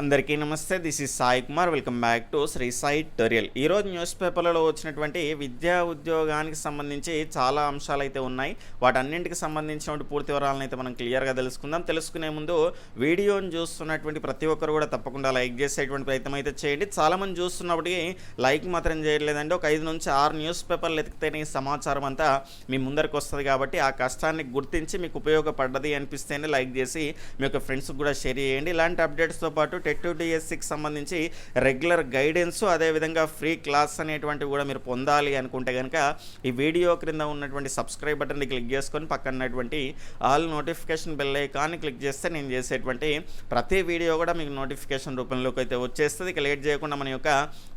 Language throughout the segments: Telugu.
అందరికీ namaste this is Sai Kumar. Welcome back to Shri Sai టోరియల్ ఈరోజు న్యూస్ పేపర్లలో వచ్చినటువంటి విద్యా ఉద్యోగానికి సంబంధించి చాలా అంశాలు అయితే ఉన్నాయి. వాటన్నింటికి సంబంధించినటువంటి పూర్తి వివరాలను అయితే మనం క్లియర్గా తెలుసుకుందాం. తెలుసుకునే ముందు వీడియోని చూస్తున్నటువంటి ప్రతి ఒక్కరు కూడా తప్పకుండా లైక్ చేసేటువంటి ప్రయత్నం అయితే చేయండి. చాలామంది చూస్తున్నప్పటికీ లైక్ మాత్రం చేయలేదండి ఒక ఐదు నుంచి ఆరు న్యూస్ పేపర్లు ఎతికితేనే సమాచారం అంతా మీ ముందరికి వస్తుంది కాబట్టి ఆ కష్టాన్ని గుర్తించి మీకు ఉపయోగపడ్డది అనిపిస్తేనే లైక్ చేసి మీ యొక్క ఫ్రెండ్స్కి కూడా షేర్ చేయండి. ఇలాంటి అప్డేట్స్తో పాటు టెట్ డిఎస్సికి సంబంధించి రెగ్యులర్ గైడెన్స్ అదేవిధంగా ఫ్రీ క్లాస్ అనేటువంటివి కూడా మీరు పొందాలి అనుకుంటే కనుక ఈ వీడియో క్రింద ఉన్నటువంటి సబ్స్క్రైబ్ బటన్ని క్లిక్ చేసుకొని పక్కనటువంటి ఆల్ నోటిఫికేషన్ బెల్ ఐకాన్ని క్లిక్ చేస్తే నేను చేసేటువంటి ప్రతి వీడియో కూడా మీకు నోటిఫికేషన్ రూపంలోకి అయితే వచ్చేస్తుంది. ఇక లేట్ చేయకుండా మన యొక్క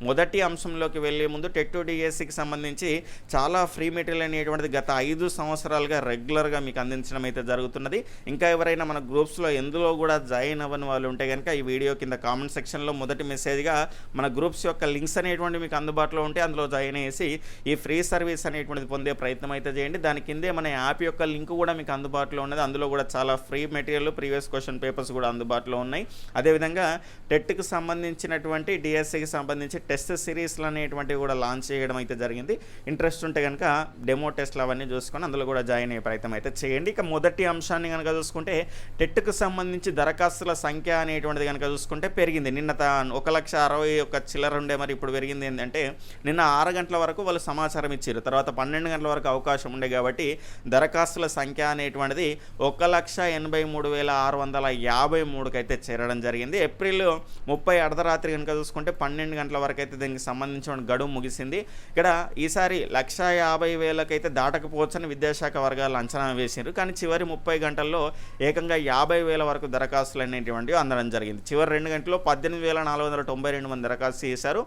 మొదటి అంశంలోకి వెళ్ళే ముందు టెట్ డిఎస్సికి సంబంధించి చాలా ఫ్రీ మెటీరియల్ అనేటువంటిది గత ఐదు సంవత్సరాలుగా రెగ్యులర్గా మీకు అందించడం అయితే జరుగుతున్నది. ఇంకా ఎవరైనా మన గ్రూప్స్లో ఎందులో కూడా జాయిన్ అవ్వని వాళ్ళు ఉంటే కనుక ఈ వీడియో కింద కామెంట్ సెక్షన్లో మొదటి మెసేజ్గా మన గ్రూప్స్ యొక్క లింక్స్ అనేటువంటి మీకు అందుబాటులో ఉంటే అందులో జాయిన్ అయ్యేసి ఈ ఫ్రీ సర్వీస్ అనేటువంటిది పొందే ప్రయత్నం అయితే చేయండి. దాని కిందే మన యాప్ యొక్క లింక్ కూడా మీకు అందుబాటులో ఉన్నది. అందులో కూడా చాలా free material previous question papers కూడా అందుబాటులో ఉన్నాయి. అదేవిధంగా టెట్కి సంబంధించినటువంటి డిఎస్సికి సంబంధించి టెస్ట్ సిరీస్లు అనేటువంటివి కూడా లాంచ్ చేయడం అయితే జరిగింది. ఇంట్రెస్ట్ ఉంటే కనుక డెమో టెస్ట్లు అవన్నీ చూసుకొని అందులో కూడా జాయిన్ అయ్యే ప్రయత్నం అయితే చేయండి. ఇక మొదటి అంశాన్ని కనుక చూసుకుంటే టెట్కు సంబంధించి దరఖాస్తుల సంఖ్య అనేటువంటిది కనుక చూసుకుంటే చూసుకుంటే పెరిగింది. నిన్న ఒక లక్ష అరవై ఒక చిల్లర ఉండే మరి ఇప్పుడు పెరిగింది ఏంటంటే నిన్న ఆరు గంటల వరకు వాళ్ళు సమాచారం ఇచ్చారు తర్వాత పన్నెండు గంటల వరకు అవకాశం ఉండే కాబట్టి దరఖాస్తుల సంఖ్య అనేటువంటిది ఒక లక్ష ఎనభై మూడు వేల ఆరు వందల యాభై మూడుకి అయితే చేరడం జరిగింది. ఏప్రిల్ ముప్పై అర్ధరాత్రి కనుక చూసుకుంటే పన్నెండు గంటల వరకు అయితే దీనికి సంబంధించిన గడువు ముగిసింది. ఇక్కడ ఈసారి లక్ష యాభై వేలకైతే దాటకపోవచ్చని విద్యాశాఖ వర్గాలు అంచనా వేశారు కానీ చివరి ముప్పై గంటల్లో ఏకంగా యాభై వేల వరకు దరఖాస్తులు అనేటువంటివి అందడం జరిగింది. చివరి రెండు గంటల్లో పద్దెనిమిది వేల నాలుగు వందల తొంభై రెండు మంది దరఖాస్తు చేశారు.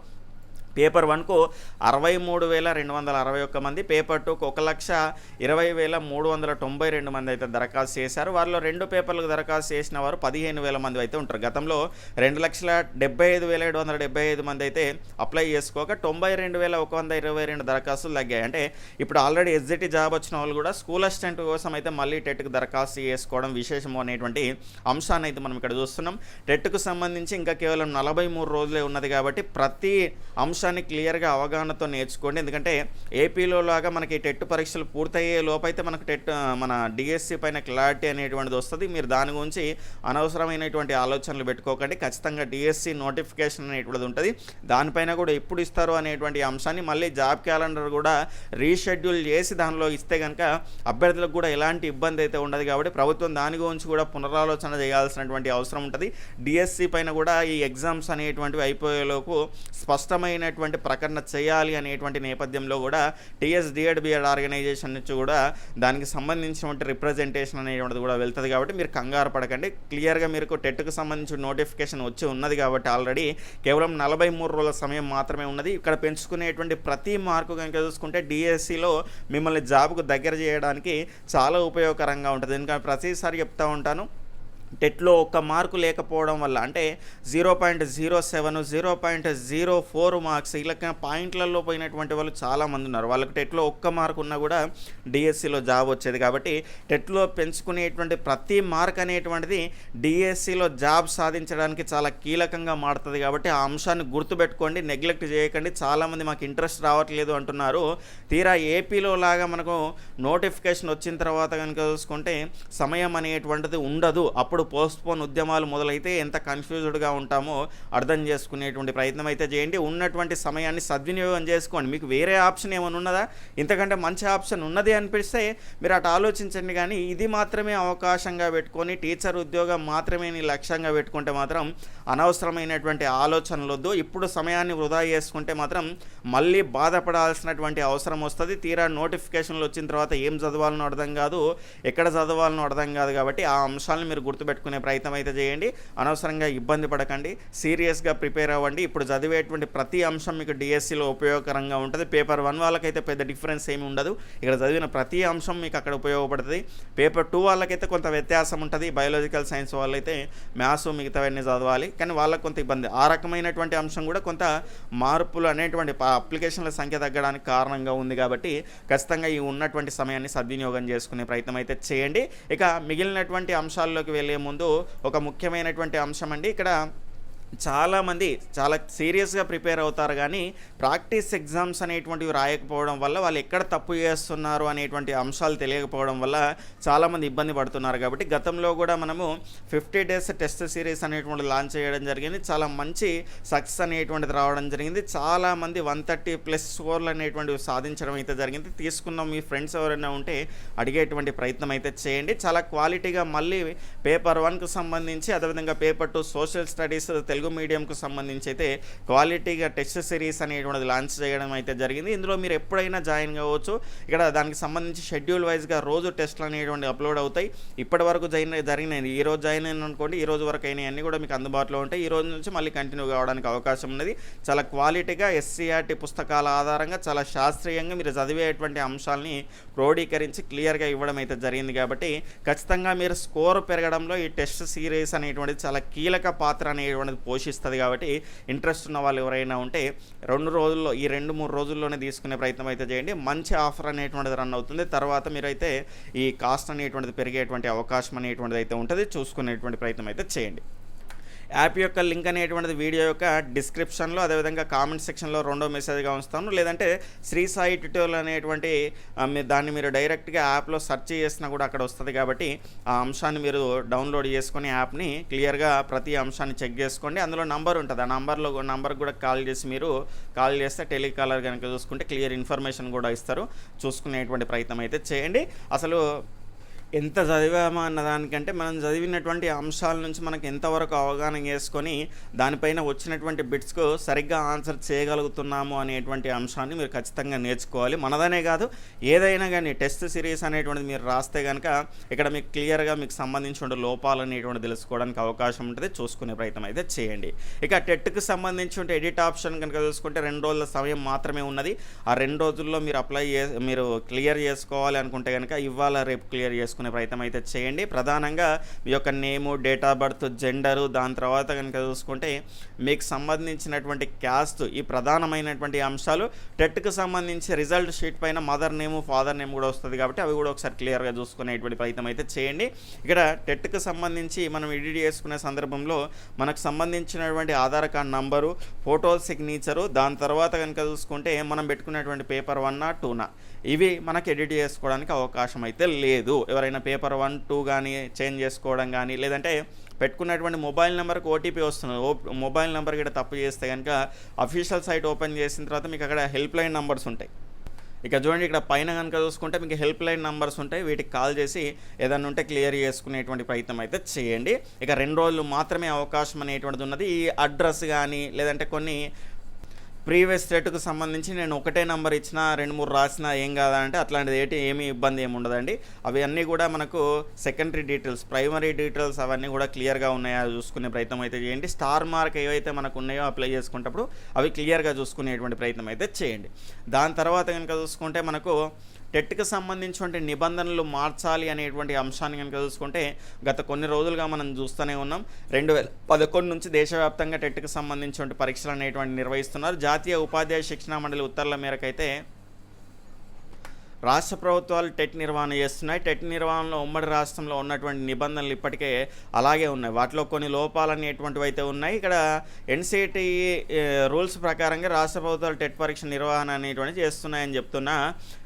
పేపర్ వన్కు అరవై మూడు వేల రెండు వందల అరవై ఒక్క మంది పేపర్ టూకు ఒక లక్ష ఇరవై వేల మూడు వందల తొంభై రెండు మంది అయితే దరఖాస్తు చేశారు. వారిలో రెండు పేపర్లకు దరఖాస్తు చేసిన వారు పదిహేను వేల మంది అయితే ఉంటారు. గతంలో రెండు లక్షల డెబ్బై ఐదు వేల ఏడు వందల డెబ్బై ఐదు మంది అయితే అప్లై చేసుకోక తొంభై రెండు వేల ఒక వంద ఇరవై రెండు దరఖాస్తులు తగ్గాయి. అంటే ఇప్పుడు ఆల్రెడీ ఎస్జిటి జాబ్ వచ్చిన వాళ్ళు కూడా స్కూల్ అసిస్టెంట్ కోసం అయితే మళ్ళీ టెట్కు దరఖాస్తు చేసుకోవడం విశేషము అనేటువంటి అంశాన్ని అయితే మనం ఇక్కడ చూస్తున్నాం. టెట్కు సంబంధించి ఇంకా కేవలం నలభై మూడు రోజులే ఉన్నది కాబట్టి ప్రతి అంశం అంశాన్ని క్లియర్గా అవగాహనతో నేర్చుకోండి. ఎందుకంటే ఏపీలో లాగా మనకి టెట్ పరీక్షలు పూర్తయ్యే లోపైతే మనకు టెట్ మన డిఎస్సి పైన క్లారిటీ అనేటువంటిది వస్తుంది. మీరు దాని గురించి అనవసరమైనటువంటి ఆలోచనలు పెట్టుకోకండి. ఖచ్చితంగా డిఎస్సి నోటిఫికేషన్ అనేటువంటిది ఉంటుంది. దానిపైన కూడా ఎప్పుడు ఇస్తారు అనేటువంటి అంశాన్ని మళ్ళీ జాబ్ క్యాలెండర్ కూడా రీషెడ్యూల్ చేసి దానిలో ఇస్తే కనుక అభ్యర్థులకు కూడా ఎలాంటి ఇబ్బంది అయితే ఉండదు కాబట్టి ప్రభుత్వం దాని గురించి కూడా పునరాలోచన చేయాల్సినటువంటి అవసరం ఉంటుంది. డిఎస్సి పైన కూడా ఈ ఎగ్జామ్స్ అనేటువంటివి అయిపోయేలోపు స్పష్టమైనటువంటి ప్రకటన చేయాలి అనేటువంటి నేపథ్యంలో కూడా టీఎస్ డిఎడ్ బిఎడ్ ఆర్గనైజేషన్ నుంచి కూడా దానికి సంబంధించినటువంటి రిప్రజెంటేషన్ అనేటువంటిది కూడా వెళ్తుంది కాబట్టి మీరు కంగారు పడకండి. క్లియర్గా మీకు టెట్కు సంబంధించిన నోటిఫికేషన్ వచ్చి ఉన్నది కాబట్టి ఆల్రెడీ కేవలం నలభై మూడు రోజుల సమయం మాత్రమే ఉన్నది. ఇక్కడ పెంచుకునేటువంటి ప్రతి మార్కు కనుక చూసుకుంటే డిఎస్సిలో మిమ్మల్ని జాబ్కు దగ్గర చేయడానికి చాలా ఉపయోగకరంగా ఉంటుంది. ఎందుకంటే ప్రతిసారి చెప్తూ ఉంటాను టెట్లో ఒక్క మార్కు లేకపోవడం వల్ల అంటే zero point zero seven zero point zero four marks ఇలా పాయింట్లలో పోయినటువంటి వాళ్ళు చాలామంది ఉన్నారు. వాళ్ళకి టెట్లో ఒక్క మార్క్ ఉన్నా కూడా డిఎస్సిలో జాబ్ వచ్చేది. కాబట్టి టెట్లో పెంచుకునేటువంటి ప్రతి మార్క్ అనేటువంటిది డిఎస్సిలో జాబ్ సాధించడానికి చాలా కీలకంగా మారుతుంది. కాబట్టి ఆ అంశాన్ని గుర్తుపెట్టుకోండి నెగ్లెక్ట్ చేయకండి. చాలామంది మాకు ఇంట్రెస్ట్ రావట్లేదు అంటున్నారు. తీరా ఏపీలో లాగా మనకు నోటిఫికేషన్ వచ్చిన తర్వాత కనుక చూసుకుంటే సమయం అనేటువంటిది ఉండదు. అప్పుడు ఎప్పుడు పోస్ట్పోన్ ఉద్యమాలు మొదలైతే ఎంత కన్ఫ్యూజ్డ్గా ఉంటామో అర్థం చేసుకునేటువంటి ప్రయత్నం అయితే చేయండి. ఉన్నటువంటి సమయాన్ని సద్వినియోగం చేసుకోండి. మీకు వేరే ఆప్షన్ ఏమైనా ఉన్నదా? ఇంతకంటే మంచి ఆప్షన్ ఉన్నది అనిపిస్తే మీరు అటు ఆలోచించండి కానీ ఇది మాత్రమే అవకాశంగా పెట్టుకొని టీచర్ ఉద్యోగం మాత్రమే నీ లక్ష్యంగా పెట్టుకుంటే మాత్రం అనవసరమైనటువంటి ఆలోచనలు వద్దు. ఇప్పుడు సమయాన్ని వృధా చేసుకుంటే మాత్రం మళ్ళీ బాధపడాల్సినటువంటి అవసరం వస్తుంది. తీరా నోటిఫికేషన్లు వచ్చిన తర్వాత ఏం చదవాలనో అర్థం కాదు ఎక్కడ చదవాలనో అర్థం కాదు కాబట్టి ఆ అంశాలను మీరు గుర్తుపెట్టుకునే ప్రయత్నం అయితే చేయండి. అనవసరంగా ఇబ్బంది పడకండి. సీరియస్గా ప్రిపేర్ అవ్వండి. ఇప్పుడు చదివేటువంటి ప్రతి అంశం మీకు డిఎస్సిలో ఉపయోగకరంగా ఉంటుంది. పేపర్ వన్ వాళ్ళకైతే పెద్ద డిఫరెన్స్ ఏమి ఉండదు. ఇక్కడ చదివిన ప్రతి అంశం మీకు అక్కడ ఉపయోగపడుతుంది. పేపర్ టూ వాళ్ళకైతే కొంత వ్యత్యాసం ఉంటుంది. బయాలజికల్ సైన్స్ వాళ్ళైతే మ్యాథ్స్ మిగతావన్నీ చదవాలి. కానీ వాళ్ళకి కొంత ఇబ్బంది. ఆ రకమైనటువంటి అంశం కూడా కొంత మార్పులు అనేటువంటి అప్లికేషన్ల సంఖ్య తగ్గడానికి కారణంగా ఉంది కాబట్టి ఖచ్చితంగా ఈ ఉన్నటువంటి సమయాన్ని సద్వినియోగం చేసుకునే ప్రయత్నం అయితే చేయండి. ఇక మిగిలినటువంటి అంశాల్లోకి వెళ్ళే ముందు ఒక ముఖ్యమైనటువంటి అంశం అండి. ఇక్కడ చాలామంది చాలా సీరియస్గా ప్రిపేర్ అవుతారు కానీ ప్రాక్టీస్ ఎగ్జామ్స్ అనేటువంటివి రాయకపోవడం వల్ల వాళ్ళు ఎక్కడ తప్పు చేస్తున్నారు అనేటువంటి అంశాలు తెలియకపోవడం వల్ల చాలామంది ఇబ్బంది పడుతున్నారు. కాబట్టి గతంలో కూడా మనము ఫిఫ్టీ డేస్ టెస్ట్ సిరీస్ అనేటువంటి లాంచ్ చేయడం జరిగింది. చాలా మంచి సక్సెస్ అనేటువంటిది రావడం జరిగింది. చాలామంది వన్ థర్టీ ప్లస్ స్కోర్లు అనేటువంటివి సాధించడం అయితే జరిగింది. తీసుకున్న మీ ఫ్రెండ్స్ ఎవరైనా ఉంటే అడిగేటువంటి ప్రయత్నం అయితే చేయండి. చాలా క్వాలిటీగా మళ్ళీ పేపర్ వన్కు సంబంధించి అదేవిధంగా paper two social studies Telugu మీడియంకు సంబంధించి అయితే క్వాలిటీగా టెస్ట్ సిరీస్ అనేటువంటిది లాంచ్ చేయడం అయితే జరిగింది. ఇందులో మీరు ఎప్పుడైనా జాయిన్ కావచ్చు. ఇక్కడ దానికి సంబంధించి షెడ్యూల్ వైజ్గా రోజు టెస్ట్లు అనేటువంటి అప్లోడ్ అవుతాయి. ఇప్పటి వరకు జాయిన్ జరిగినాయి. ఈ రోజు జాయిన్ అయిన అనుకోండి ఈ రోజు వరకు అయినాయి. అన్నీ కూడా మీకు అందుబాటులో ఉంటాయి. ఈ రోజు నుంచి మళ్ళీ కంటిన్యూ కావడానికి అవకాశం ఉన్నది. చాలా క్వాలిటీగా ఎస్సీఆర్టీ పుస్తకాల ఆధారంగా చాలా శాస్త్రీయంగా మీరు చదివేటువంటి అంశాలని క్రోడీకరించి క్లియర్గా ఇవ్వడం అయితే జరిగింది కాబట్టి ఖచ్చితంగా మీరు స్కోర్ పెరగడంలో ఈ టెస్ట్ సిరీస్ అనేటువంటిది చాలా కీలక పాత్ర అనేటువంటిది పోషిస్తుంది కాబట్టి ఇంట్రెస్ట్ ఉన్న వాళ్ళు ఎవరైనా ఉంటే రెండు రోజుల్లో ఈ రెండు మూడు రోజుల్లోనే తీసుకునే ప్రయత్నం అయితే చేయండి. మంచి ఆఫర్ అనేటువంటిది రన్ అవుతుంది. తర్వాత మీరైతే ఈ కాస్ట్ అనేటువంటిది పెరిగేటువంటి అవకాశం అనేటువంటిది అయితే ఉంటుంది. చూసుకునేటువంటి ప్రయత్నం అయితే చేయండి. యాప్ యొక్క లింక్ అనేటువంటిది వీడియో యొక్క డిస్క్రిప్షన్లో అదేవిధంగా కామెంట్ సెక్షన్లో రెండో మెసేజ్గా ఉంచుతాను. లేదంటే శ్రీ సాయి ట్యూటోరియల్ అనేటువంటి దాన్ని మీరు డైరెక్ట్గా యాప్లో సెర్చ్ చేసినా కూడా అక్కడ వస్తుంది కాబట్టి ఆ అంశాన్ని మీరు డౌన్లోడ్ చేసుకొని యాప్ని క్లియర్గా ప్రతి అంశాన్ని చెక్ చేసుకోండి. అందులో నంబర్ ఉంటుంది. ఆ నంబర్లో నంబర్కి కూడా కాల్ చేసి మీరు కాల్ చేస్తే టెలికాలర్ కనుక చూసుకుంటే క్లియర్ ఇన్ఫర్మేషన్ కూడా ఇస్తారు. చూసుకునేటువంటి ప్రయత్నం అయితే చేయండి. అసలు ఎంత చదివామా అన్న దానికంటే మనం చదివినటువంటి అంశాల నుంచి మనకు ఎంతవరకు అవగాహన చేసుకొని దానిపైన వచ్చినటువంటి బిట్స్కు సరిగ్గా ఆన్సర్ చేయగలుగుతున్నాము అనేటువంటి అంశాన్ని మీరు ఖచ్చితంగా నేర్చుకోవాలి. మనదనే కాదు ఏదైనా కానీ టెస్ట్ సిరీస్ అనేటువంటిది మీరు రాస్తే కనుక ఇక్కడ మీకు క్లియర్గా మీకు సంబంధించిన లోపాలు అనేటువంటి తెలుసుకోవడానికి అవకాశం ఉంటుంది. చూసుకునే ప్రయత్నం అయితే చేయండి. ఇక టెట్కి సంబంధించి ఎడిట్ ఆప్షన్ కనుక చూసుకుంటే రెండు రోజుల సమయం మాత్రమే ఉన్నది. ఆ రెండు రోజుల్లో మీరు అప్లై చే మీరు క్లియర్ చేసుకోవాలి అనుకుంటే కనుక ఇవాళ రేపు క్లియర్ చేసుకునే ప్రయత్నం అయితే చేయండి. ప్రధానంగా మీ యొక్క name date of birth gender దాని తర్వాత కనుక చూసుకుంటే మీకు సంబంధించినటువంటి క్యాస్ట్ ఈ ప్రధానమైనటువంటి అంశాలు టెట్కి సంబంధించి రిజల్ట్ షీట్ పైన మదర్ నేము ఫాదర్ నేమ్ కూడా వస్తుంది కాబట్టి అవి కూడా ఒకసారి క్లియర్గా చూసుకునేటువంటి ప్రయత్నం అయితే చేయండి. ఇక్కడ టెట్కి సంబంధించి మనం ఎడిట్ చేసుకునే సందర్భంలో మనకు సంబంధించినటువంటి Aadhaar card number photo signature దాని తర్వాత కనుక చూసుకుంటే మనం పెట్టుకున్నటువంటి పేపర్ వన్నా టూనా ఇవి మనకి ఎడిట్ చేసుకోవడానికి అవకాశం అయితే లేదు. ఎవరైనా పేపర్ వన్ టూ కానీ చేంజ్ చేసుకోవడం కానీ లేదంటే పెట్టుకున్నటువంటి మొబైల్ నెంబర్కి ఓటీపీ వస్తుంది ఓ మొబైల్ నెంబర్ కూడా తప్పు చేస్తే కనుక అఫీషియల్ సైట్ ఓపెన్ చేసిన తర్వాత మీకు అక్కడ హెల్ప్ లైన్ నెంబర్స్ ఉంటాయి. ఇక చూడండి ఇక్కడ పైన కనుక చూసుకుంటే మీకు హెల్ప్ లైన్ నెంబర్స్ ఉంటాయి. వీటికి కాల్ చేసి ఏదైనా ఉంటే క్లియర్ చేసుకునేటువంటి ప్రయత్నం అయితే చేయండి. ఇక రెండు రోజులు మాత్రమే అవకాశం అనేటువంటిది ఉన్నది. ఈ అడ్రస్ కానీ లేదంటే కొన్ని ప్రీవియస్ రేటుకు సంబంధించి నేను ఒకటే నెంబర్ ఇచ్చిన రెండు మూడు రాసినా ఏం కాదా అంటే అట్లాంటిది ఏంటి ఏమీ ఇబ్బంది ఏమి ఉండదండి. అవి అన్నీ కూడా మనకు సెకండరీ డీటెయిల్స్ ప్రైమరీ డీటెయిల్స్ అవన్నీ కూడా క్లియర్గా ఉన్నాయా చూసుకునే ప్రయత్నం అయితే చేయండి. స్టార్ మార్క్ ఏవైతే మనకు ఉన్నాయో అప్లై చేసుకున్నప్పుడు అవి క్లియర్గా చూసుకునేటువంటి ప్రయత్నం అయితే చేయండి. దాని తర్వాత కనుక చూసుకుంటే మనకు టెట్కి సంబంధించినటువంటి నిబంధనలు మార్చాలి అనేటువంటి అంశాన్ని కనుక చూసుకుంటే గత కొన్ని రోజులుగా మనం చూస్తూనే ఉన్నాం. రెండు వేల పదకొండు నుంచి దేశవ్యాప్తంగా టెట్కి సంబంధించినటువంటి పరీక్షలు అనేటువంటి నిర్వహిస్తున్నారు. జాతీయ ఉపాధ్యాయ శిక్షణా మండలి ఉత్తర్వుల మేరకు అయితే రాష్ట్ర ప్రభుత్వాలు టెట్ నిర్వహణ చేస్తున్నాయి. టెట్ నిర్వహణలో ఉమ్మడి రాష్ట్రంలో ఉన్నటువంటి నిబంధనలు ఇప్పటికే అలాగే ఉన్నాయి. వాటిలో కొన్ని లోపాలు అనేటువంటివి అయితే ఉన్నాయి. ఇక్కడ ఎన్సిటి రూల్స్ ప్రకారంగా రాష్ట్ర ప్రభుత్వాలు టెట్ పరీక్ష నిర్వహణ అనేటువంటి చేస్తున్నాయని చెప్తున్నా.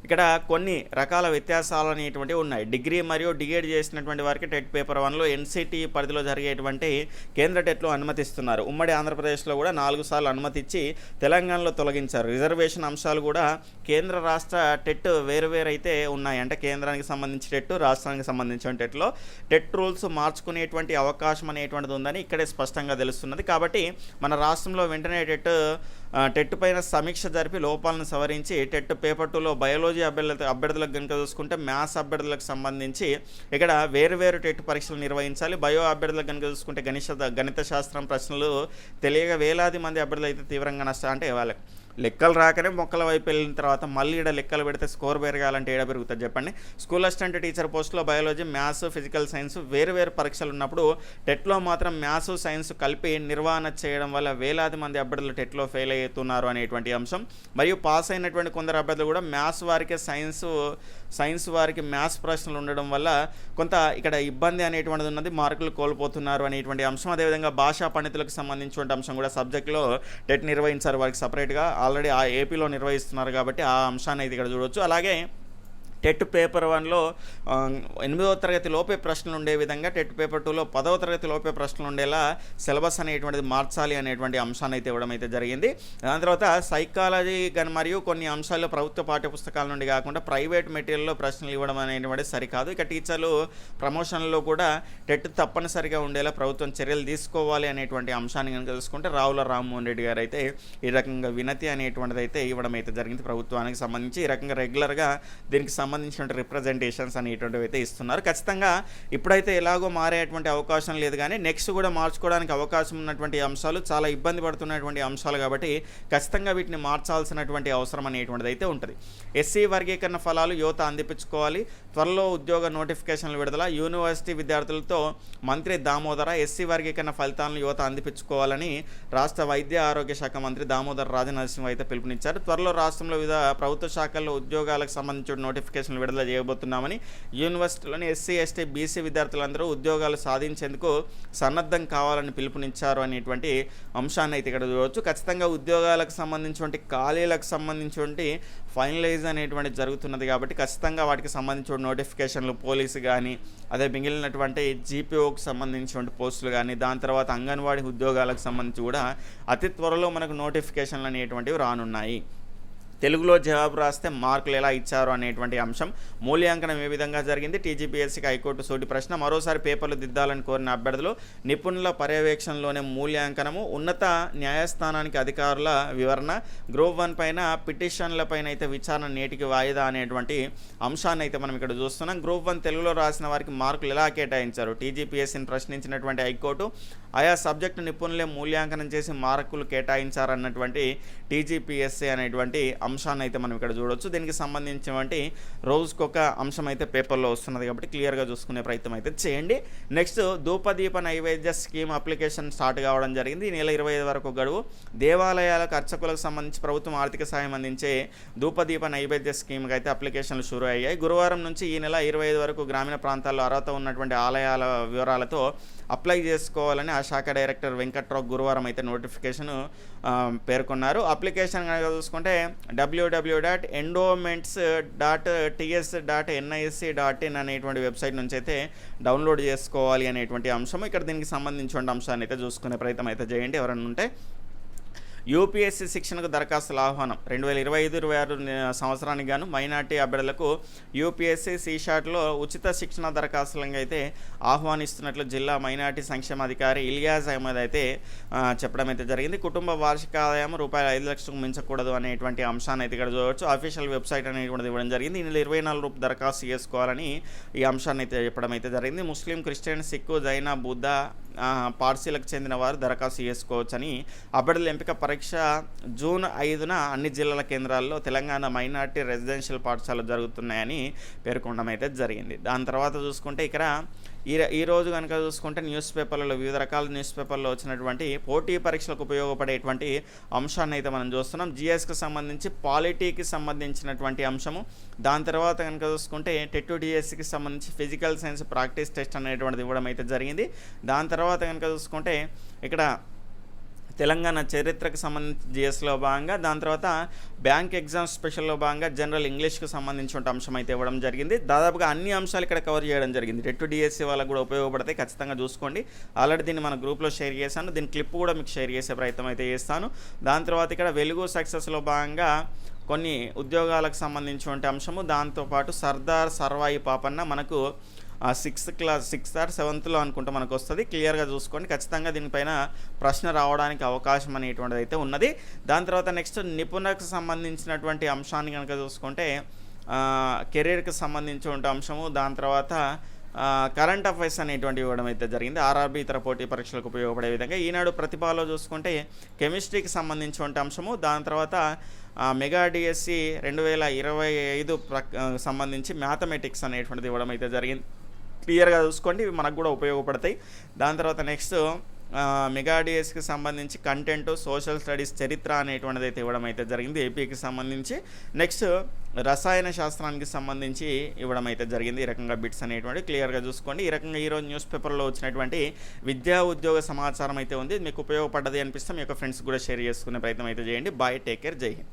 ఇక్కడ కొన్ని రకాల వ్యత్యాసాలు అనేటువంటివి ఉన్నాయి. డిగ్రీ మరియు డిగ్రేడ్ చేసినటువంటి వారికి టెట్ పేపర్ వన్లో ఎన్సిటి పరిధిలో జరిగేటువంటి కేంద్ర టెట్లో అనుమతిస్తున్నారు. ఉమ్మడి ఆంధ్రప్రదేశ్లో కూడా నాలుగు సార్లు అనుమతిచ్చి తెలంగాణలో తొలగించారు. రిజర్వేషన్ అంశాలు కూడా కేంద్ర రాష్ట్ర టెట్ వేరు వేరు అయితే ఉన్నాయి. అంటే కేంద్రానికి సంబంధించి టెట్ రాష్ట్రానికి సంబంధించిన టెట్లో టెట్ రూల్స్ మార్చుకునేటువంటి అవకాశం అనేటువంటిది ఉందని ఇక్కడే స్పష్టంగా తెలుస్తున్నది. కాబట్టి మన రాష్ట్రంలో వెంటనే టెట్ టెట్ పైన సమీక్ష జరిపి లోపాలను సవరించి టెట్ పేపర్ టూలో బయాలజీ అభ్యర్థుల అభ్యర్థులకు కనుక చూసుకుంటే మ్యాథ్స్ అభ్యర్థులకు సంబంధించి ఇక్కడ వేరు వేరు టెట్ పరీక్షలు నిర్వహించాలి. బయో అభ్యర్థులకు కనుక చూసుకుంటే గణిత గణిత శాస్త్రం ప్రశ్నలు తెలియక వేలాది మంది అభ్యర్థులు అయితే తీవ్రంగా నష్టం అంటే ఇవ్వాలి లెక్కలు రాకనే మొక్కల వైపు వెళ్ళిన తర్వాత మళ్ళీ ఇక్కడ లెక్కలు పెడితే స్కోర్ పెరగాలంటే ఏడ పెరుగుతుంది చెప్పండి? స్కూల్ అసిస్టెంట్ టీచర్ పోస్టులో బయాలజీ మ్యాథ్స్ ఫిజికల్ సైన్స్ వేరు వేరు పరీక్షలు ఉన్నప్పుడు టెట్లో మాత్రం మ్యాథ్స్ సైన్స్ కలిపి నిర్వహణ చేయడం వల్ల వేలాది మంది అభ్యర్థులు టెట్లో ఫెయిల్ అవుతున్నారు అనేటువంటి అంశం. మరియు పాస్ అయినటువంటి కొందరు అభ్యర్థులు కూడా మ్యాథ్స్ వారికి సైన్స్ సైన్స్ వారికి మ్యాథ్స్ ప్రశ్నలు ఉండడం వల్ల కొంత ఇక్కడ ఇబ్బంది అనేటువంటిది ఉన్నది మార్కులు కోల్పోతున్నారు అనేటువంటి అంశం. అదేవిధంగా భాషా పండితులకు సంబంధించిన అంశం కూడా సబ్జెక్ట్లో టెట్ నిర్వహించారు వారికి సపరేట్గా. ఆల్రెడీ ఆ ఏపీలో నిర్వహిస్తున్నారు కాబట్టి ఆ అంశాన్ని అయితే ఇక్కడ చూడవచ్చు అలాగే టెట్ పేపర్ వన్లో ఎనిమిదవ తరగతి లోపే ప్రశ్నలు ఉండే విధంగా టెట్ పేపర్ టూలో పదవ తరగతి లోపే ప్రశ్నలు ఉండేలా సిలబస్ అనేటువంటిది మార్చాలి అనేటువంటి అంశాన్ని అయితే ఇవ్వడం అయితే జరిగింది. దాని తర్వాత సైకాలజీ కానీ మరియు కొన్ని అంశాల్లో ప్రభుత్వ పాఠ్యపుస్తకాల నుండి కాకుండా ప్రైవేట్ మెటీరియల్లో ప్రశ్నలు ఇవ్వడం అనేటువంటిది సరికాదు. ఇక టీచర్లు ప్రమోషన్లో కూడా టెట్ తప్పనిసరిగా ఉండేలా ప్రభుత్వం చర్యలు తీసుకోవాలి అనేటువంటి అంశాన్ని కనుక తెలుసుకుంటే రావుల రామ్మోహన్ రెడ్డి గారు అయితే ఈ రకంగా వినతి అనేటువంటిది అయితే ఇవ్వడం అయితే జరిగింది ప్రభుత్వానికి సంబంధించి. ఈ రకంగా రెగ్యులర్గా దీనికి సంబంధించిన రిప్రజెంటేషన్స్ అనేటువంటివి అయితే ఇస్తున్నారు. ఖచ్చితంగా ఇప్పుడైతే ఎలాగో మారేటువంటి అవకాశం లేదు కానీ నెక్స్ట్ కూడా మార్చుకోవడానికి అవకాశం ఉన్నటువంటి అంశాలు చాలా ఇబ్బంది పడుతున్నటువంటి అంశాలు కాబట్టి ఖచ్చితంగా వీటిని మార్చాల్సినటువంటి అవసరం అనేటువంటిది అయితే ఉంటుంది. ఎస్సీ వర్గీకరణ ఫలాలు యువత అందిపించుకోవాలి త్వరలో ఉద్యోగ నోటిఫికేషన్లు విడుదల యూనివర్సిటీ విద్యార్థులతో మంత్రి దామోదర ఎస్సీ వర్గీకరణ ఫలితాలను యువత అందిపించుకోవాలని రాష్ట్ర వైద్య ఆరోగ్య శాఖ మంత్రి దామోదర రాజనరసింహ అయితే పిలుపునిచ్చారు. త్వరలో రాష్ట్రంలో వివిధ ప్రభుత్వ శాఖల్లో ఉద్యోగాలకు సంబంధించిన నోటిఫికేషన్ నోటిఫికేషన్ విడుదల చేయబోతున్నామని యూనివర్సిటీలోని ఎస్సీ ఎస్టీ బీసీ విద్యార్థులందరూ ఉద్యోగాలు సాధించేందుకు సన్నద్ధం కావాలని పిలుపునిచ్చారు అనేటువంటి అంశాన్ని అయితే ఇక్కడ చూడవచ్చు. ఖచ్చితంగా ఉద్యోగాలకు సంబంధించినటువంటి ఖాళీలకు సంబంధించినటువంటి ఫైనలైజ్ అనేటువంటి జరుగుతున్నది కాబట్టి ఖచ్చితంగా వాటికి సంబంధించిన నోటిఫికేషన్లు పోలీసు కానీ అదే మిగిలినటువంటి జీపీఓకి సంబంధించినటువంటి పోస్టులు కానీ దాని తర్వాత అంగన్వాడీ ఉద్యోగాలకు సంబంధించి కూడా అతి త్వరలో మనకు నోటిఫికేషన్లు అనేటువంటివి రానున్నాయి. తెలుగులో జవాబు రాస్తే మార్కులు ఎలా ఇచ్చారు అనేటువంటి అంశం. మూల్యాంకనం ఏ విధంగా జరిగింది? టీజీపీఎస్సీకి హైకోర్టు సూటి ప్రశ్న. మరోసారి పేపర్లు దిద్దాలని కోరిన అభ్యర్థులు నిపుణుల పర్యవేక్షణలోనే మూల్యాంకనము ఉన్నత న్యాయస్థానానికి అధికారుల వివరణ గ్రూప్ వన్ పైన పిటిషన్ల పైన అయితే విచారణ నేటికి వాయిదా అనేటువంటి అంశాన్ని అయితే మనం ఇక్కడ చూస్తున్నాం. గ్రూప్ వన్ తెలుగులో రాసిన వారికి మార్కులు ఎలా కేటాయించారు? టీజీపీఎస్సీని ప్రశ్నించినటువంటి హైకోర్టు ఆయా సబ్జెక్టు నిపుణులే మూల్యాంకనం చేసి మార్కులు కేటాయించారన్నటువంటి టీజీపీఎస్సీ అనేటువంటి అంశాన్ని అయితే మనం ఇక్కడ చూడొచ్చు. దీనికి సంబంధించినటువంటి రోజుకొక అంశం అయితే పేపర్లో వస్తున్నది కాబట్టి క్లియర్గా చూసుకునే ప్రయత్నం అయితే చేయండి. నెక్స్ట్ ధూపదీప నైవేద్య స్కీమ్ అప్లికేషన్ స్టార్ట్ కావడం జరిగింది. ఈ నెల ఇరవై ఐదు వరకు గడువు. దేవాలయాలకు అర్చకులకు సంబంధించి ప్రభుత్వం ఆర్థిక సాయం అందించే ధూపదీప నైవేద్య స్కీమ్కి అయితే అప్లికేషన్లు షురూ అయ్యాయి. గురువారం నుంచి ఈ నెల ఇరవై ఐదు వరకు గ్రామీణ ప్రాంతాల్లో అర్హత ఉన్నటువంటి ఆలయాల వివరాలతో అప్లై చేసుకోవాలని ఆ శాఖ డైరెక్టర్ వెంకట్రావు గురువారం అయితే నోటిఫికేషన్ పేర్కొన్నారు. అప్లికేషన్ కనుక చూసుకుంటే WW dot endowments dot TS dot NISC dot in అనేటువంటి వెబ్సైట్ నుంచి అయితే డౌన్లోడ్ చేసుకోవాలి అనేటువంటి అంశం ఇక్కడ దీనికి సంబంధించిన అంశాన్ని అయితే చూసుకునే ప్రయత్నం అయితే చేయండి. ఎవరైనా ఉంటే యూపీఎస్సీ శిక్షణకు దరఖాస్తుల ఆహ్వానం. రెండు వేల ఇరవై ఐదు ఇరవై ఆరు సంవత్సరానికి గాను మైనార్టీ అభ్యర్థులకు యూపీఎస్సీ సీషాట్లో ఉచిత శిక్షణ దరఖాస్తులను అయితే ఆహ్వానిస్తున్నట్లు జిల్లా మైనార్టీ సంక్షేమ అధికారి ఇలియాజ్ అహ్మద్ అయితే చెప్పడం అయితే జరిగింది. కుటుంబ వార్షిక ఆదాయం రూపాయలు ఐదు లక్షలకు మించకూడదు అనేటువంటి అంశాన్ని అయితే ఇక్కడ చూడవచ్చు. అఫీషియల్ వెబ్సైట్ అనేటువంటిది ఇవ్వడం జరిగింది. ఇందులో ఇరవై నాలుగు రూపాయలు దరఖాస్తు చేసుకోవాలని ఈ అంశాన్ని అయితే చెప్పడం అయితే జరిగింది. ముస్లిం క్రిస్టియన్ సిక్కు జైన బుద్ధ పార్సీలకు చెందిన వారు దరఖాస్తు చేసుకోవచ్చని అభ్యర్థుల ఎంపిక పరీక్ష జూన్ ఐదున అన్ని జిల్లాల కేంద్రాల్లో తెలంగాణ మైనార్టీ రెసిడెన్షియల్ పాఠశాలలు జరుగుతున్నాయని పేర్కొనడం అయితే జరిగింది. దాని తర్వాత చూసుకుంటే ఇక్కడ ఈ ఈ రోజు కనుక చూసుకుంటే న్యూస్ పేపర్లలో వివిధ రకాల న్యూస్ పేపర్లో వచ్చినటువంటి పోటీ పరీక్షలకు ఉపయోగపడేటువంటి అంశాన్ని అయితే మనం చూస్తున్నాం. జిఎస్కి సంబంధించి పాలిటీకి సంబంధించినటువంటి అంశము. దాని తర్వాత కనుక చూసుకుంటే టెట్టు డిఎస్సికి సంబంధించి ఫిజికల్ సైన్స్ ప్రాక్టీస్ టెస్ట్ అనేటువంటిది ఇవ్వడం అయితే జరిగింది. దాని తర్వాత కనుక చూసుకుంటే ఇక్కడ తెలంగాణ చరిత్రకు సంబంధించి జిఎస్లో భాగంగా దాని తర్వాత బ్యాంక్ ఎగ్జామ్ స్పెషల్లో భాగంగా జనరల్ ఇంగ్లీష్కి సంబంధించిన అంశం అయితే ఇవ్వడం జరిగింది. దాదాపుగా అన్ని అంశాలు ఇక్కడ కవర్ చేయడం జరిగింది. రెట్టు డిఎస్సి వాళ్ళకు కూడా ఉపయోగపడతాయి. ఖచ్చితంగా చూసుకోండి. ఆల్రెడీ దీన్ని మన గ్రూప్లో షేర్ చేశాను. దీని క్లిప్ కూడా మీకు షేర్ చేసే ప్రయత్నం అయితే చేస్తాను. దాని తర్వాత ఇక్కడ వెలుగు సక్సెస్లో భాగంగా కొన్ని ఉద్యోగాలకు సంబంధించినటువంటి అంశము. దాంతోపాటు సర్దార్ సర్వాయి పాపన్న మనకు సిక్స్త్ క్లాస్ సిక్స్త్ ఆర్ సెవెంత్లో అనుకుంటే మనకు వస్తుంది క్లియర్గా చూసుకోండి. ఖచ్చితంగా దీనిపైన ప్రశ్న రావడానికి అవకాశం అనేటువంటిది అయితే ఉన్నది. దాని తర్వాత నెక్స్ట్ నిపుణకు సంబంధించినటువంటి అంశాన్ని కనుక చూసుకుంటే కెరీర్కి సంబంధించిన అంశము దాని తర్వాత కరెంట్ అఫైర్స్ అనేటువంటివి ఇవ్వడం అయితే జరిగింది. ఆర్ఆర్బి ఇతర పోటీ పరీక్షలకు ఉపయోగపడే విధంగా ఈనాడు ప్రతిభలో చూసుకుంటే కెమిస్ట్రీకి సంబంధించినటువంటి అంశము దాని తర్వాత మెగా డిఎస్సి రెండు వేల ఇరవై ఐదు ప్ర సంబంధించి మ్యాథమెటిక్స్ అనేటువంటిది ఇవ్వడం అయితే జరిగింది. క్లియర్గా చూసుకోండి ఇవి మనకు కూడా ఉపయోగపడతాయి. దాని తర్వాత నెక్స్ట్ మెగాడిఎస్కి సంబంధించి కంటెంట్ సోషల్ స్టడీస్ చరిత్ర అనేటువంటిది అయితే ఇవ్వడం అయితే జరిగింది. ఏపీకి సంబంధించి నెక్స్ట్ రసాయన శాస్త్రానికి సంబంధించి ఇవ్వడం అయితే జరిగింది. ఈ రకంగా బిట్స్ అనేటువంటి క్లియర్గా చూసుకోండి. ఈ రకంగా ఈరోజు న్యూస్ పేపర్లో వచ్చినటువంటి విద్యా ఉద్యోగ సమాచారం అయితే ఉంది. మీకు ఉపయోగపడ్డది అనిపిస్తే మీ యొక్క ఫ్రెండ్స్ కూడా షేర్ చేసుకునే ప్రయత్నం అయితే చేయండి. బాయ్ టేక్ కేర్ జై హింద్.